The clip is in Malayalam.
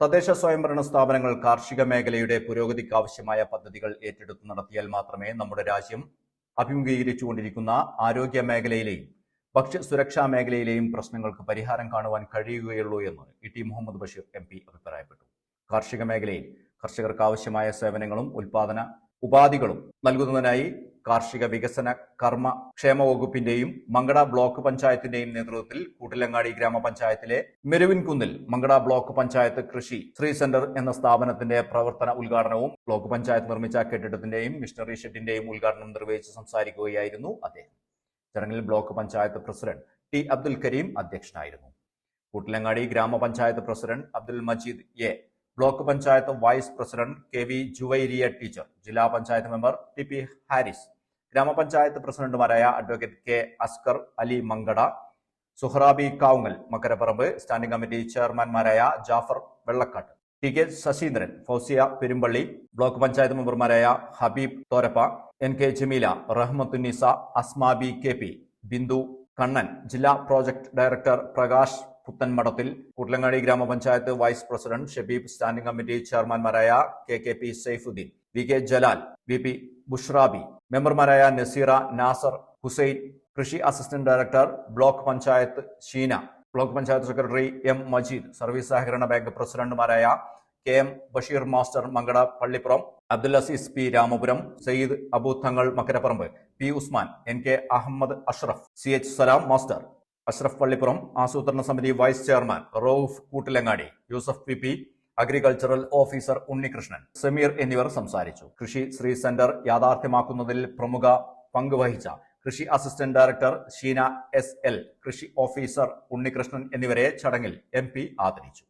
തദ്ദേശ സ്വയംഭരണ സ്ഥാപനങ്ങൾ കാർഷിക മേഖലയുടെ പുരോഗതിക്ക് ആവശ്യമായ പദ്ധതികൾ ഏറ്റെടുത്ത് നടത്തിയാൽ മാത്രമേ നമ്മുടെ രാജ്യം അഭിമുഖീകരിച്ചുകൊണ്ടിരിക്കുന്ന ആരോഗ്യ മേഖലയിലെയും ഭക്ഷ്യസുരക്ഷാ മേഖലയിലെയും പ്രശ്നങ്ങൾക്ക് പരിഹാരം കാണുവാൻ കഴിയുകയുള്ളൂ എന്ന് E T Muhammad Basheer M P അഭിപ്രായപ്പെട്ടു. കാർഷിക മേഖലയിൽ കർഷകർക്ക് ആവശ്യമായ സേവനങ്ങളും ഉൽപാദന ഉപാധികളും നൽകുന്നതിനായി കാർഷിക വികസന കർമ്മ ക്ഷേമ വകുപ്പിന്റെയും മങ്കട ബ്ലോക്ക് പഞ്ചായത്തിന്റെയും നേതൃത്വത്തിൽ കൂട്ടിലങ്ങാടി ഗ്രാമപഞ്ചായത്തിലെ മെരുവിൻകുന്നിൽ മങ്കട ബ്ലോക്ക് പഞ്ചായത്ത് കൃഷി ശ്രീ സെന്റർ എന്ന സ്ഥാപനത്തിന്റെ പ്രവർത്തന ഉദ്ഘാടനവും ബ്ലോക്ക് പഞ്ചായത്ത് നിർമ്മിച്ച കെട്ടിടത്തിന്റെയും മിഷണറി ഷെഡിന്റെയും ഉദ്ഘാടനം നിർവഹിച്ച് സംസാരിക്കുകയായിരുന്നു അദ്ദേഹം. ചടങ്ങിൽ block panchayat president T Abdul Kareem അധ്യക്ഷനായിരുന്നു. Koottilangadi grama panchayat president Abdul Majeed A block panchayat vice president K V Juvairiya teacher ജില്ലാ panchayat member T P Haris grama panchayat പ്രസിഡന്റുമാരായ advocate K Askar Ali Mankada Suhrabi Kavungal Makkaraparamba standing committee ചെയർമാൻമാരായ Jafar Vellakkat T K Sasheendran Fousiya Perumpally block panchayat മെമ്പർമാരായ Habeeb Thorappa N K Jameela Rahmathunnisa Asmabi K P Bindu Kannan ജില്ലാ project director Prakash Puthanmadathil Koottilangadi grama panchayat vice president Shabeeb standing committee ചെയർമാൻമാരായ K K P Saifuddin V K Jalal V P Bushrabi മെമ്പർമാരായ നസീറ നാസർ ഹുസൈൻ കൃഷി assistant director block panchayat Sheena block panchayat secretary M Majeed service സഹകരണ ബാങ്ക് പ്രസിഡന്റുമാരായ K M Basheer master Mankada Pallippuram Abdul Azeez P Ramapuram Sayyid Abu Thangal Makkaraparamba P Usman N K Ahammed Ashraf C H Salam master Ashraf Pallippuram ആസൂത്രണ സമിതി vice chairman Rauf Koottilangadi Yusuf P P agricultural officer Unnikrishnan Sameer എന്നിവർ സംസാരിച്ചു. കൃഷി ശ്രീ സെന്റർ യാഥാർത്ഥ്യമാക്കുന്നതിൽ പ്രമുഖ പങ്കുവഹിച്ച കൃഷി assistant director Sheena S L കൃഷി ഓഫീസർ ഉണ്ണികൃഷ്ണൻ എന്നിവരെ ചടങ്ങിൽ എം ആദരിച്ചു.